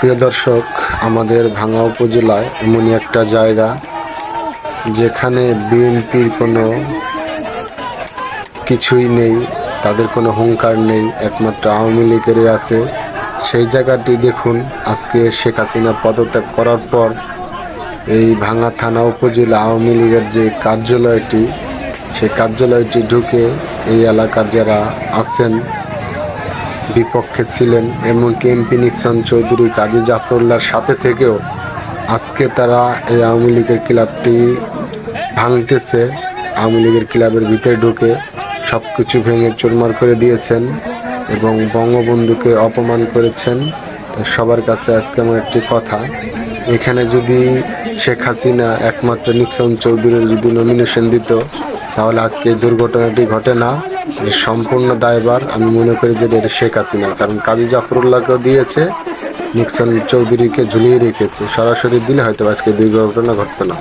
প্রিয় দর্শক, আমাদের ভাঙা উপজেলায় এমনই একটা জায়গা যেখানে বিএনপির কোনো কিছুই নেই, তাদের কোনো হুঙ্কার নেই, একমাত্র আওয়ামী লীগেরই আছে। সেই জায়গাটি দেখুন, আজকে শেখ হাসিনা পদত্যাগ করার পর এই ভাঙা থানা উপজেলা আওয়ামী লীগের যে কার্যালয়টি, সেই কার্যালয়টি ঢুকে এই এলাকার যারা আছেন বিপক্ষে ছিলেন, এমনকি এমপি নিকসান চৌধুরী কাজী জাফরুল্লার সাথে থেকেও আজকে তারা এই আওয়ামী লীগের ক্লাবটি ভাঙতেছে। আওয়ামী লীগের ক্লাবের ভিতরে ঢুকে সব কিছু ভেঙে চুরমার করে দিয়েছেন এবং বঙ্গবন্ধুকে অপমান করেছেন। সবার কাছে আজকে আমার একটি কথা এখানে যদি শেখ হাসিনা একমাত্র নিক্সন চৌধুরীর যদি নমিনেশন দিত, তাহলে আজকে এই দুর্ঘটনাটি ঘটে না। সম্পূর্ণ দায়বার আমি মনে করি যে এটা শেখ হাসিনা কারণ কাজী জাফরুল্লাহকেও দিয়েছে, নিক্সন চৌধুরীকে ঝুলিয়ে রেখেছে। সরাসরি দিলে হয়তো আজকে দুর্ঘটনা ঘটতো না।